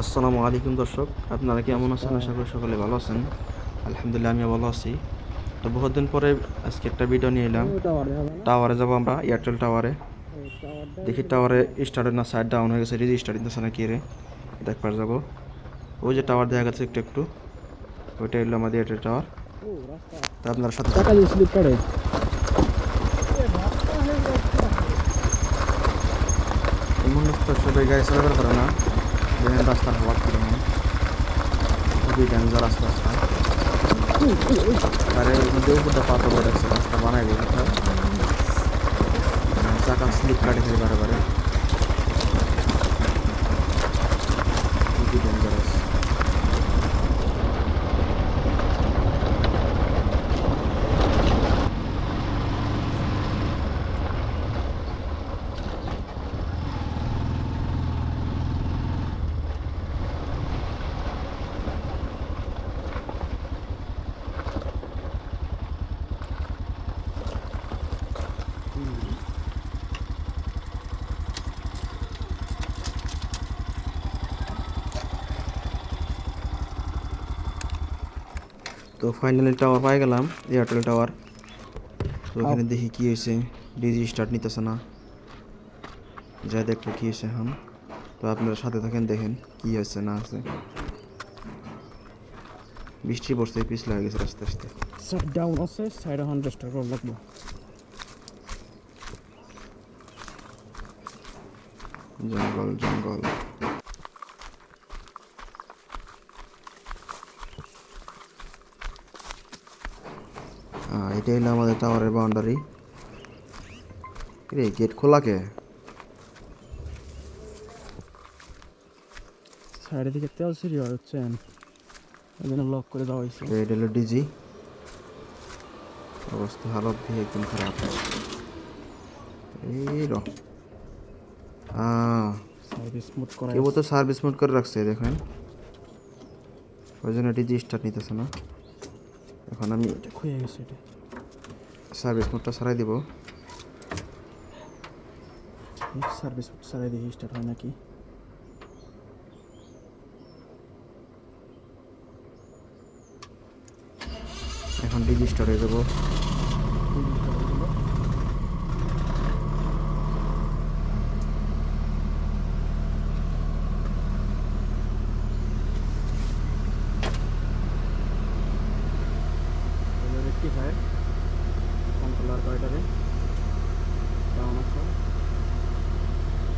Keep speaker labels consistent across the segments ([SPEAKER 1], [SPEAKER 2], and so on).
[SPEAKER 1] আসসালামু আলাইকুম দর্শক, আপনারা কেমন আছেন? আশা করি সকলে ভালো আছেন। আলহামদুলিল্লাহ, আমিও ভালো আছি। তো বহুত দিন পরে আজকে একটা ভিডিও নিয়ে এলাম। টাওয়ারে যাব আমরা এয়ারটেল টাওয়ারে দেখি টাওয়ারে স্টার্টের না সাইড ডাউন হয়ে গেছে রিজি স্টার্ট দিতেছে না কি রে? দেখবার যাব। ওই যে টাওয়ার দেখা গেছে একটু একটু। ওইটা হলো আমাদের এয়ারটেল টাওয়ার তা আপনার সাথে এমন রাস্তা সবাই গাড়ি চালাতে পারে না। দেখেন রাস্তার হাওয়া কীরকম খুবই ডেঞ্জার রাস্তা। আরে মধ্যে উপরটা পাথর করে রাখছে রাস্তা বানাই গেছে চাকা স্লিপ কাটে খেয়ে বারে বারে। খুবই ডেঞ্জারাস তো ফাইনালি টাওয়ার পাই গেলাম এয়ারটেল টাওয়ার তো এখানে দেখি কি হয়েছে ডিজি স্টার্ট নিতেছে না। যাই দেখব কি হয়েছে এখন। তো আপনারা সাথে থাকেন দেখেন কি হয়েছে না আছে বৃষ্টি পড়ছে পিছ লাগে গেছে আস্তে আস্তে।
[SPEAKER 2] সাইড ডাউন আছে সাইড হান্ড্রেড টাকা লাগবে
[SPEAKER 1] জঙ্গল জঙ্গল। এটাই হলো আমাদের টাওয়ারের বাউন্ডারি রে গেট খোলা কে?
[SPEAKER 2] সাইডের দিকে তেল সিঁড়ি হচ্ছে ওই জন্য লক করে দেওয়া হয়েছে।
[SPEAKER 1] এটা হলো ডিজি অবস্থা হালত দিয়ে একদম খারাপ। এই র।
[SPEAKER 2] সাইড স্মুথ করা
[SPEAKER 1] কেউ তো সার্ভিস মোড করে রাখছে দেখেন। ওই জন্য ডিজি স্টার্ট নিতেছে না। এখন আমি
[SPEAKER 2] এটা খুঁয়ে গেছি এটা
[SPEAKER 1] সার্ভিস মোডটা সারাই দিব।
[SPEAKER 2] সার্ভিস সারাই দিয়ে স্টার্ট হয় নাকি?
[SPEAKER 1] এখন ডিজিস্টার হয়ে যাব।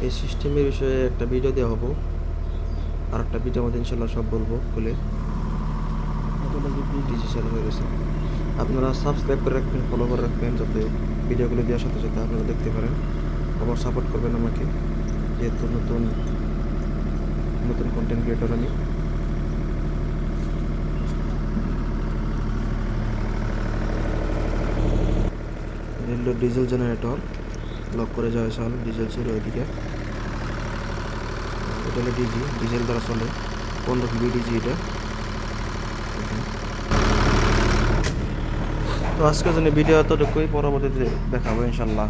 [SPEAKER 1] এই সিস্টেমের বিষয়ে একটা ভিডিও দেওয়া হব। আর একটা ভিডিও মধ্যে ইনশাল্লাহ সব বলব খুলে।
[SPEAKER 2] এগুলো যদি
[SPEAKER 1] ডিজি হয়ে গেছে। আপনারা সাবস্ক্রাইব করে রাখবেন ফলো করে রাখবেন যাতে ভিডিওগুলো দেওয়ার সাথে সাথে আপনারা দেখতে পারেন। আবার সাপোর্ট করবেন আমাকে। যেহেতু নতুন নতুন কন্টেন্ট ক্রিয়েটর আমি। হলো ডিজেল জেনারেটর লক করে যাওয়া চাল ডিজেল ছিল ওইদিকে এটা হলো ডিজি, ডিজেল দ্বারা চলে। পনেরো কিবি ডিজি এটা। তো আজকের জন্য ভিডিও এতটুকুই, পরবর্তীতে দেখাবো ইনশাল্লাহ।